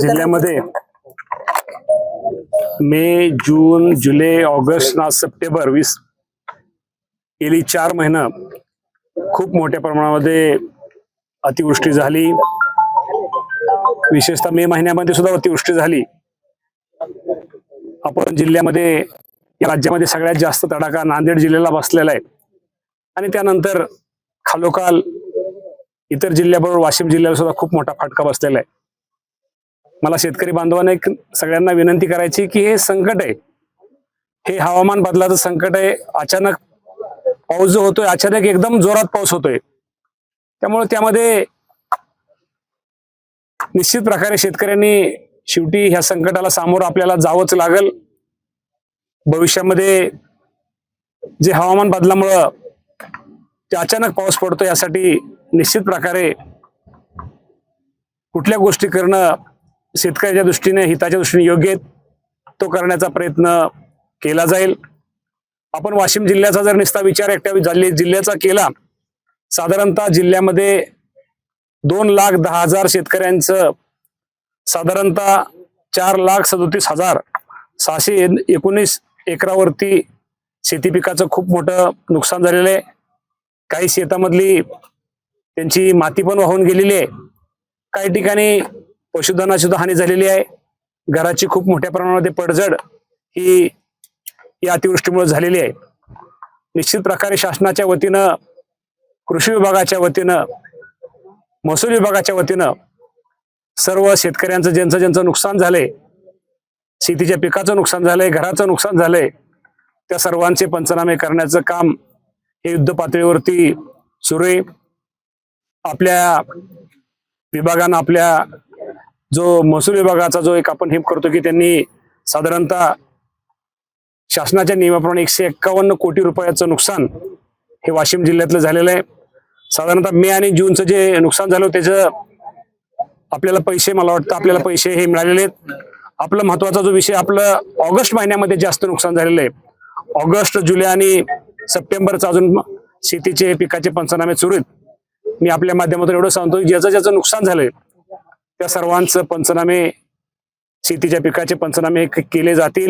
जिल्ह्यामध्ये मे जून जुलै ऑगस्ट ना सप्टेंबर वीस गेली चार महिना खूप मोठ्या प्रमाणामध्ये अतिवृष्टी झाली. विशेषतः मे महिन्यामध्ये सुद्धा अतिवृष्टी झाली. आपण जिल्ह्यामध्ये या राज्यामध्ये सगळ्यात जास्त तडाखा नांदेड जिल्ह्याला बसलेला आहे. आणि त्यानंतर खालोखाल इतर जिल्ह्याबरोबर वाशिम जिल्ह्याला सुद्धा खूप मोठा फटका बसलेला आहे. मला शेतकरी बांधवांना एक सगळ्यांना विनंती करायची की हे संकट आहे. हे हवामान बदलाचं संकट आहे. अचानक पाऊस जो होतोय अचानक एकदम जोरात पाऊस होतोय. त्यामुळे त्यामध्ये निश्चित प्रकारे शेतकऱ्यांनी शेवटी ह्या संकटाला सामोरं आपल्याला जावंच लागल. भविष्यामध्ये जे हवामान बदलामुळं ते अचानक पाऊस पडतो यासाठी निश्चित प्रकारे कुठल्या गोष्टी करणं शेतकऱ्याच्या दृष्टीने हिताच्या दृष्टीने योग्य आहेत, तो करण्याचा प्रयत्न केला जाईल. आपण वाशिम जिल्ह्याचा जर निस्ता विचार एकट्या झाले जिल्ह्याचा केला साधारणतः जिल्ह्यामध्ये दोन लाख दहा हजार शेतकऱ्यांचं साधारणतः चार लाख सदोतीस हजार सहाशे एकोणीस एकरावरती शेती पिकाचं खूप मोठं नुकसान झालेलं आहे. काही शेतामधली त्यांची माती पण वाहून गेलेली आहे. काही ठिकाणी पशुधनाची सुद्धा हानी झालेली आहे. घराची खूप मोठ्या प्रमाणामध्ये पडझड ही या अतिवृष्टीमुळे झालेली आहे. निश्चित प्रकारे शासनाच्या वतीनं कृषी विभागाच्या वतीनं महसूल विभागाच्या वतीनं सर्व शेतकऱ्यांचं ज्यांचं ज्यांचं नुकसान झालंय शेतीच्या पिकाचं नुकसान झालंय घराचं नुकसान झालंय त्या सर्वांचे पंचनामे करण्याचं काम हे युद्ध पातळीवरती सुरू आहे. आपल्या विभागानं आपल्या जो महसूल विभागाचा जो एक आपण हेप करतो की त्यांनी साधारणतः शासनाच्या नियमाप्रमाणे एकशे एक्कावन्न कोटी रुपयाचं नुकसान हे वाशिम जिल्ह्यातलं झालेलं आहे. साधारणतः मे आणि जूनचं जे नुकसान झालं त्याचं आपल्याला पैसे मला वाटतं आपल्याला पैसे हे मिळालेले आहेत. आपला महत्त्वाचा जो विषय आपलं ऑगस्ट महिन्यामध्ये जास्त नुकसान झालेलं आहे. ऑगस्ट जुलै आणि सप्टेंबरचं अजून शेतीचे पिकाचे पंचनामे सुरू आहेत. मी आपल्या माध्यमातून एवढं सांगतो की ज्याचं ज्याचं नुकसान झालंय त्या सर्वांचं पंचनामे शेतीच्या पिकाचे पंचनामे केले जातील.